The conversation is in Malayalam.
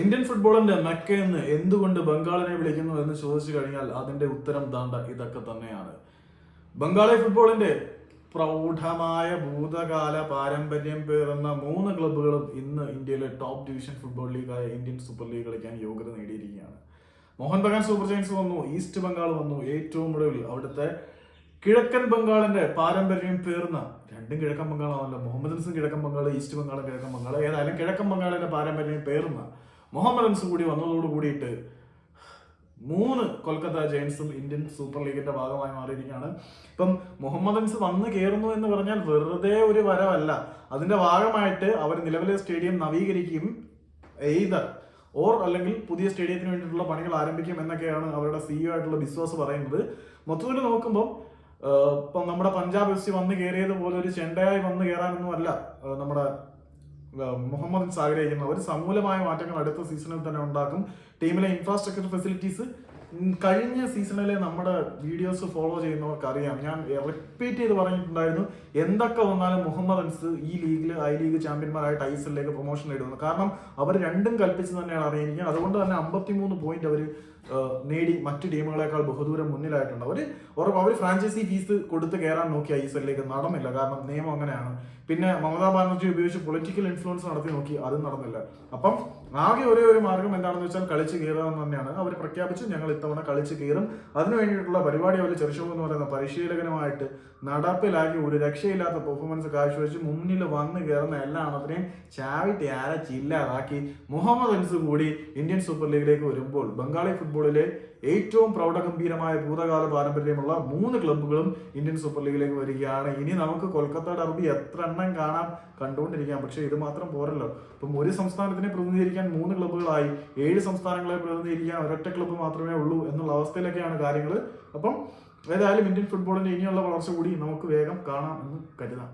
ഇന്ത്യൻ ഫുട്ബോളിന്റെ മെക്ക എന്ന് എന്തുകൊണ്ട് ബംഗാളിനെ വിളിക്കുന്നു എന്ന് ചോദിച്ചു കഴിഞ്ഞാൽ അതിന്റെ ഉത്തരം ദാണ്ട ഇതൊക്കെ തന്നെയാണ്. ബംഗാളി ഫുട്ബോളിന്റെ പ്രൗഢമായ ഭൂതകാല പാരമ്പര്യം പേറുന്ന മൂന്ന് ക്ലബ്ബുകളും ഇന്ന് ഇന്ത്യയിലെ ടോപ്പ് ഡിവിഷൻ ഫുട്ബോൾ ലീഗായ ഇന്ത്യൻ സൂപ്പർ ലീഗ് കളിക്കാൻ യോഗ്യത നേടിയിരിക്കുകയാണ്. മോഹൻ ബഗാൻ സൂപ്പർ ജയൻസ് വന്നു ഈസ്റ്റ് ബംഗാൾ വന്നു ഏറ്റവും ഒടുവിൽ അവിടുത്തെ കിഴക്കൻ ബംഗാളിന്റെ പാരമ്പര്യം പേർന്ന രണ്ടും കിഴക്കൻ ബംഗാളാണല്ലോ. മുഹമ്മദ് മുഹമ്മദൻസും കിഴക്കൻ ബംഗാൾ ഈസ്റ്റ് ബംഗാളും കിഴക്കൻ ബംഗാൾ ഏതായാലും കിഴക്കൻ ബംഗാളിന്റെ പാരമ്പര്യം പേർന്ന മുഹമ്മദൻസ് കൂടി വന്നതോട് കൂടിയിട്ട് മൂന്ന് കൊൽക്കത്ത ജയൻസും ഇന്ത്യൻ സൂപ്പർ ലീഗിന്റെ ഭാഗമായി മാറിയിരിക്കുകയാണ്. ഇപ്പം മുഹമ്മദ് അൻസ് വന്ന് കയറുന്നു എന്ന് പറഞ്ഞാൽ വെറുതെ ഒരു വരവല്ല. അതിന്റെ ഭാഗമായിട്ട് അവർ നിലവിലെ സ്റ്റേഡിയം നവീകരിക്കുകയും എയ്തർ ഓർ അല്ലെങ്കിൽ പുതിയ സ്റ്റേഡിയത്തിന് വേണ്ടിയിട്ടുള്ള പണികൾ ആരംഭിക്കും എന്നൊക്കെയാണ് അവരുടെ സിഇഒ ആയിട്ടുള്ള ബിസ്വാസ് പറയുന്നത്. മൊത്തത്തിൽ നോക്കുമ്പോൾ ഇപ്പം നമ്മുടെ പഞ്ചാബ് എഫ് സി വന്ന് കയറിയത് പോലെ ഒരു ചെണ്ടയായി വന്ന് കയറാനൊന്നും അല്ല നമ്മുടെ മുഹമ്മദ് ആഗ്രഹിക്കുന്ന ഒരു സമൂലമായ മാറ്റങ്ങൾ അടുത്ത സീസണിൽ തന്നെ ഉണ്ടാക്കും. ടീമിലെ ഇൻഫ്രാസ്ട്രക്ചർ ഫെസിലിറ്റീസ് കഴിഞ്ഞ സീസണിലെ നമ്മുടെ വീഡിയോസ് ഫോളോ ചെയ്യുന്നവർക്ക് അറിയാം ഞാൻ റിപ്പീറ്റ് ചെയ്ത് പറഞ്ഞിട്ടുണ്ടായിരുന്നു എന്തൊക്കെ വന്നാലും മുഹമ്മദ് അൻസ് ഈ ലീഗിൽ ഐ ലീഗ് ചാമ്പ്യന്മാരായിട്ട് ഐ എസ് എല്ലിലേക്ക് പ്രൊമോഷൻ നേടുന്നു കാരണം അവർ രണ്ടും കൽപ്പിച്ച് തന്നെയാണ് അറിയിക്കുന്നത് അതുകൊണ്ട് തന്നെ അമ്പത്തിമൂന്ന് പോയിന്റ് അവർ നേടി മറ്റ് ടീമുകളെക്കാൾ ബഹുദൂരം മുന്നിലായിട്ടുണ്ട്. അവർ ഉറപ്പ് അവർ ഫ്രാഞ്ചൈസി ഫീസ് കൊടുത്ത് കയറാൻ നോക്കി ഐ എസ് എല്ലിലേക്ക് നടന്നില്ല. കാരണം നിയമം അങ്ങനെയാണ്. പിന്നെ മമതാ ബാനർജി ഉപയോഗിച്ച് പൊളിറ്റിക്കൽ ഇൻഫ്ലുവൻസ് നടത്തി നോക്കി അതും നടന്നില്ല. അപ്പം ആകെ ഒരേ ഒരു മാർഗം എന്താണെന്ന് വെച്ചാൽ കളിച്ച് കയറുക എന്ന് തന്നെയാണ്. അവർ പ്രഖ്യാപിച്ചു ഞങ്ങൾ ഇത്തവണ കളിച്ച് കയറും. അതിനു വേണ്ടിയിട്ടുള്ള പരിപാടി അവർ ചെറുഷോ എന്ന് പറയുന്ന പരിശീലകനുമായിട്ട് നടപ്പിലാക്കി ഒരു രക്ഷയില്ലാത്ത പെർഫോമൻസ് കാഴ്ചവെച്ച് മുന്നിൽ വന്ന് കയറുന്ന എല്ലാ അണത്തിനെയും ചാവിട്ടി അരച്ച് ഇല്ലാതാക്കി മുഹമ്മദ് അൻസ് കൂടി ഇന്ത്യൻ സൂപ്പർ ലീഗിലേക്ക് വരുമ്പോൾ ബംഗാളി ഫുട്ബോളിലെ ഏറ്റവും പ്രൗഢഗംഭീരമായ ഭൂതകാല പാരമ്പര്യമുള്ള മൂന്ന് ക്ലബ്ബുകളും ഇന്ത്യൻ സൂപ്പർ ലീഗിലേക്ക് വരികയാണ്. ഇനി നമുക്ക് കൊൽക്കത്ത ഡർബി എത്ര എണ്ണം കാണാം കണ്ടുകൊണ്ടിരിക്കാം. പക്ഷേ ഇത് മാത്രം പോരല്ലോ. ഇപ്പം ഒരു സംസ്ഥാനത്തിനെ പ്രതിനിധീകരിക്കാൻ മൂന്ന് ക്ലബ്ബുകളായി. ഏഴ് സംസ്ഥാനങ്ങളെ പ്രതിനിധീകരിക്കാൻ ഒരൊറ്റ ക്ലബ്ബ് മാത്രമേ ഉള്ളൂ എന്നുള്ള അവസ്ഥയിലൊക്കെയാണ് കാര്യങ്ങൾ അപ്പം ഏതായാലും ഇന്ത്യൻ ഫുട്ബോളിന്റെ ഇനിയുള്ള വളർച്ച കൂടി നമുക്ക് വേഗം കാണാം എന്ന് കരുതാം.